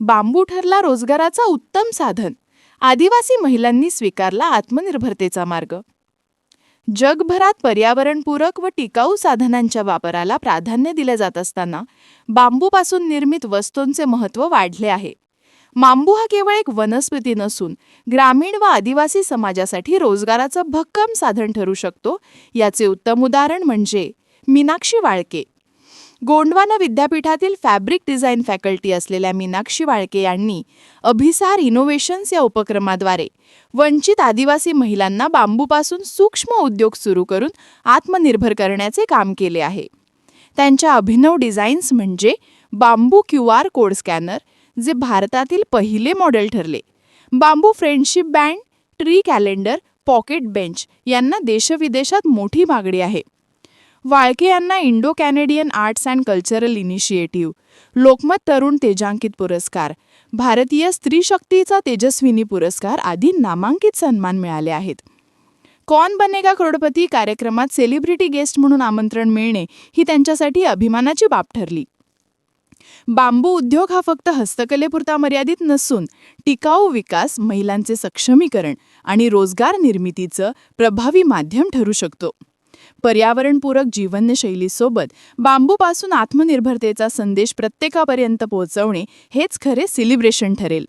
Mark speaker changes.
Speaker 1: बांबू ठरला रोजगाराचा उत्तम साधन. आदिवासी महिलांनी स्वीकारला आत्मनिर्भरतेचा मार्ग. जगभरात पर्यावरणपूरक व टिकाऊ साधनांच्या वापराला प्राधान्य दिले जात असताना बांबूपासून निर्मित वस्तूंचे महत्त्व वाढले आहे. बांबू हा केवळ एक वनस्पती नसून ग्रामीण व आदिवासी समाजासाठी रोजगाराचं भक्कम साधन ठरू शकतो. याचे उत्तम उदाहरण म्हणजे मीनाक्षी वाळके. गोंडवाना विद्यापीठातील फॅब्रिक डिझाईन फॅकल्टी असलेल्या मीनाक्षी वाळके यांनी अभिसार इनोव्हेशन्स या उपक्रमाद्वारे वंचित आदिवासी महिलांना बांबूपासून सूक्ष्म उद्योग सुरू करून आत्मनिर्भर करण्याचे काम केले आहे. त्यांच्या अभिनव डिझाईन्स म्हणजे bamboo Q R code scanner जे भारतातील पहिले मॉडेल ठरले. Bamboo friendship band tree calendar pocket bench यांना देशविदेशात मोठी मागणी आहे. वाळके यांना Indo Canadian arts and cultural initiative Lokmat तरुण तेजांकित पुरस्कार भारतीय स्त्री शक्तीचा तेजस्विनी पुरस्कार आदी नामांकित सन्मान मिळाले आहेत. कौन बनेगा करोडपती कार्यक्रमात सेलिब्रिटी गेस्ट म्हणून आमंत्रण मिळणे ही त्यांच्यासाठी अभिमानाची बाब ठरली. बांबू उद्योग हा फक्त हस्तकलेपुरता मर्यादित नसून टिकाऊ विकास महिलांचे सक्षमीकरण आणि रोजगार निर्मितीचं प्रभावी माध्यम ठरू शकतो. पर्यावरणपूरक जीवनशैलीसोबत बांबूपासून आत्मनिर्भरतेचा संदेश प्रत्येकापर्यंत पोहोचवणे हेच खरे सेलिब्रेशन ठरेल.